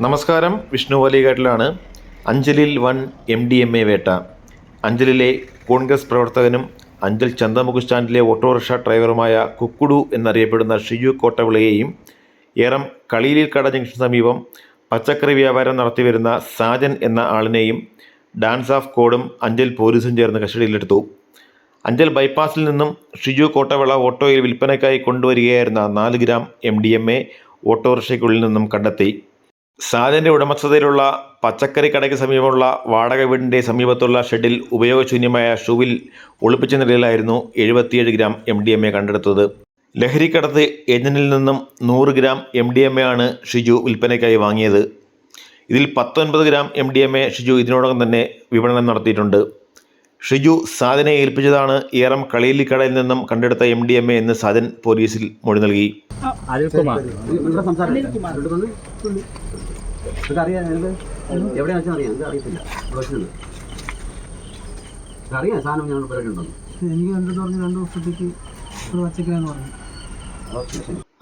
നമസ്കാരം. വിഷ്ണു വലികാട്ടിലാണ്. അഞ്ചലിൽ one M D M A വേട്ട. അഞ്ചലിലെ കോൺഗ്രസ് പ്രവർത്തകനും അഞ്ചൽ ചന്തമുഖ് സ്റ്റാൻഡിലെ ഓട്ടോറിക്ഷ ഡ്രൈവറുമായ കുക്കുടു എന്നറിയപ്പെടുന്ന ഷിജു കോട്ടവിളയെയും ഏറം കളിയിലിൽ കട ജംഗ്ഷന് സമീപം പച്ചക്കറി വ്യാപാരം നടത്തിവരുന്ന സാജൻ എന്ന ആളിനെയും ഡാൻസ് ഓഫ് കോഡും അഞ്ചൽ പോലീസും ചേർന്ന് കസ്റ്റഡിയിലെടുത്തു. അഞ്ചൽ ബൈപ്പാസിൽ നിന്നും ഷിജു കോട്ടവിള ഓട്ടോയിൽ വിൽപ്പനയ്ക്കായി കൊണ്ടുവരികയായിരുന്ന നാല് gram M D M A ഓട്ടോറിക്ഷയ്ക്കുള്ളിൽ നിന്നും കണ്ടെത്തി. സാജന്റെ ഉടമസ്ഥതയിലുള്ള പച്ചക്കറി കടയ്ക്ക് സമീപമുള്ള വാടക വീടിന്റെ സമീപത്തുള്ള ഷെഡിൽ ഉപയോഗശൂന്യമായ ഷൂവിൽ ഒളിപ്പിച്ച നിലയിലായിരുന്നു എഴുപത്തിയേഴ് gram M D M A കണ്ടെടുത്തത്. ലഹരിക്കടത്ത് ഏജന്റിൽ നിന്നും നൂറ് gram M D M A ആണ് ഷിജു വിൽപ്പനയ്ക്കായി വാങ്ങിയത്. ഇതിൽ പത്തൊൻപത് gram M D M A Shiju ഇതിനോടകം തന്നെ വിപണനം നടത്തിയിട്ടുണ്ട്. ഷിജു സാധനയെ ഏൽപ്പിച്ചതാണ് ഏറം കളിയിലിക്കടയിൽ നിന്നും കണ്ടെടുത്ത എം ഡി എം എ എന്ന് സാദിൻ പോലീസിൽ മൊഴി നൽകി.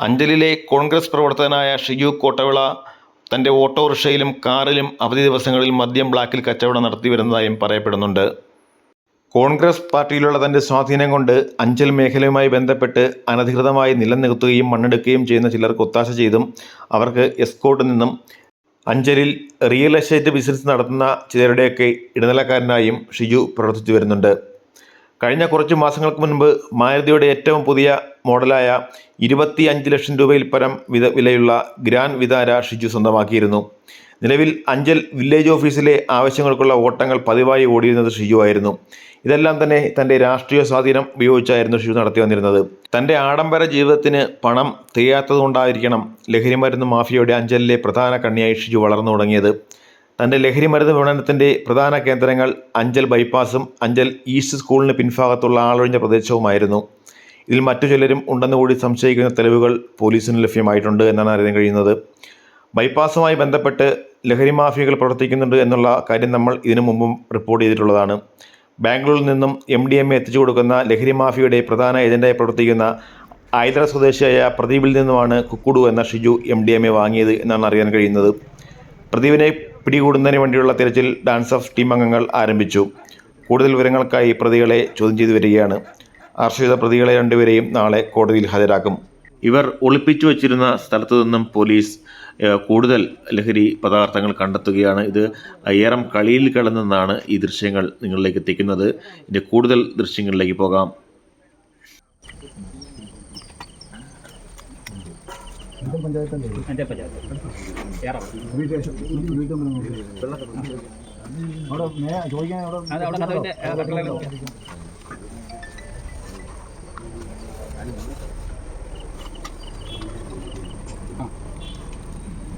അഞ്ചലിലെ കോൺഗ്രസ് പ്രവർത്തകനായ ഷിജു കോട്ടവിള തന്റെ ഓട്ടോറിക്ഷയിലും കാറിലും അവധി ദിവസങ്ങളിൽ മദ്യം ബ്ലാക്കിൽ കച്ചവടം നടത്തി വരുന്നതായും പറയപ്പെടുന്നുണ്ട്. കോൺഗ്രസ് പാർട്ടിയിലുള്ള തന്റെ സ്വാധീനം കൊണ്ട് അഞ്ചൽ മേഖലയുമായി ബന്ധപ്പെട്ട് അനധികൃതമായി നിലനിർത്തുകയും മണ്ണെടുക്കുകയും ചെയ്യുന്ന ചിലർക്ക് ഒത്താശ ചെയ്തും അവർക്ക് എസ്കോട്ട് നിന്നും അഞ്ചലിൽ റിയൽ എസ്റ്റേറ്റ് ബിസിനസ് നടത്തുന്ന ചിലരുടെയൊക്കെ ഇടനിലക്കാരനായും ഷിജു പ്രവർത്തിച്ചു വരുന്നുണ്ട്. കഴിഞ്ഞ കുറച്ച് മാസങ്ങൾക്ക് മുൻപ് മാരുതിയുടെ ഏറ്റവും പുതിയ മോഡലായ ഇരുപത്തി അഞ്ച് ലക്ഷം രൂപയിൽ പരം വിലയുള്ള ഗ്രാൻഡ് വിതാര ഷിജു സ്വന്തമാക്കിയിരുന്നു. നിലവിൽ അഞ്ചൽ വില്ലേജ് ഓഫീസിലെ ആവശ്യങ്ങൾക്കുള്ള ഓട്ടങ്ങൾ പതിവായി ഓടിയിരുന്നത് ഷിജു ആയിരുന്നു. ഇതെല്ലാം തന്നെ തന്റെ രാഷ്ട്രീയ സ്വാധീനം ഉപയോഗിച്ചായിരുന്നു ഷിജു നടത്തി വന്നിരുന്നത്. തന്റെ ആഡംബര ജീവിതത്തിന് പണം തികയാത്തതുകൊണ്ടായിരിക്കണം ലഹരിമരുന്ന് മാഫിയയുടെ അഞ്ചലിലെ പ്രധാന കണ്ണിയായി ഷിജു വളർന്നു തുടങ്ങിയത്. തന്റെ ലഹരിമരുന്ന് വിപണനത്തിന്റെ പ്രധാന കേന്ദ്രങ്ങൾ അഞ്ചൽ ബൈപ്പാസും അഞ്ചൽ ഈസ്റ്റ് സ്കൂളിന് പിൻഭാഗത്തുള്ള ആളൊഴിഞ്ഞ പ്രദേശവുമായിരുന്നു. ഇതിൽ മറ്റു ചിലരും ഉണ്ടെന്ന് കൂടി സംശയിക്കുന്ന തെളിവുകൾ പോലീസിന് ലഭ്യമായിട്ടുണ്ട് എന്നാണ് അറിയാൻ കഴിയുന്നത്. ബൈപ്പാസുമായി ബന്ധപ്പെട്ട് ലഹരി മാഫിയകൾ പ്രവർത്തിക്കുന്നുണ്ട് എന്നുള്ള കാര്യം നമ്മൾ ഇതിനു മുമ്പും റിപ്പോർട്ട് ചെയ്തിട്ടുള്ളതാണ്. ബാംഗ്ലൂരിൽ നിന്നും എം ഡി എം എ എത്തിച്ചു കൊടുക്കുന്ന ലഹരി മാഫിയയുടെ പ്രധാന ഏജന്റായി പ്രവർത്തിക്കുന്ന ആയുധ സ്വദേശിയായ പ്രദീപിൽ നിന്നുമാണ് കുക്കുടു എന്ന Shiju M D M A വാങ്ങിയത് എന്നാണ് അറിയാൻ കഴിയുന്നത്. പ്രദീപിനെ പിടികൂടുന്നതിന് വേണ്ടിയുള്ള തിരച്ചിൽ ഡാൻസ് ഓഫ് ടീം അംഗങ്ങൾ ആരംഭിച്ചു. കൂടുതൽ വിവരങ്ങൾക്കായി പ്രതികളെ ചോദ്യം ചെയ്തു വരികയാണ്. ചെയ്ത പ്രതികളെ രണ്ടുപേരെയും നാളെ കോടതിയിൽ ഹാജരാക്കും. ഇവർ ഒളിപ്പിച്ചു വച്ചിരുന്ന സ്ഥലത്തു നിന്നും പോലീസ് കൂടുതൽ ലഹരി പദാർത്ഥങ്ങൾ കണ്ടെത്തുകയാണ്. ഇത് ഏറം കളിയിൽ കിടന്നെന്നാണ് ഈ ദൃശ്യങ്ങൾ നിങ്ങളിലേക്ക് എത്തിക്കുന്നത്. ഇതിന്റെ കൂടുതൽ ദൃശ്യങ്ങളിലേക്ക് പോകാം.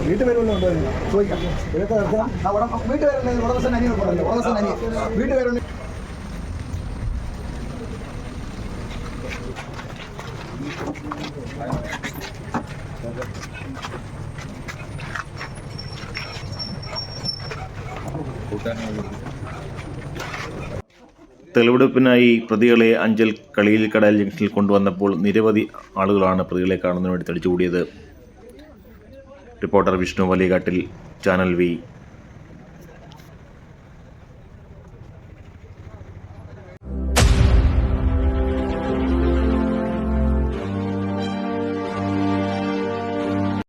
வீட்டு பேர் உள்ள போய் வீட்டு பேர் உடம்பு வீட்டு பேர் உடம்பு நனி வீட்டு பேர் തെളിവെടുപ്പിനായി പ്രതികളെ അഞ്ചൽ കളിയിൽ കടൽ ജംഗ്ഷനിൽ കൊണ്ടുവന്നപ്പോൾ നിരവധി ആളുകളാണ് പ്രതികളെ കാണുന്നതിന് വേണ്ടി തടിച്ചുകൂടിയത്. Reporter Vishnu Valiyakattil channel V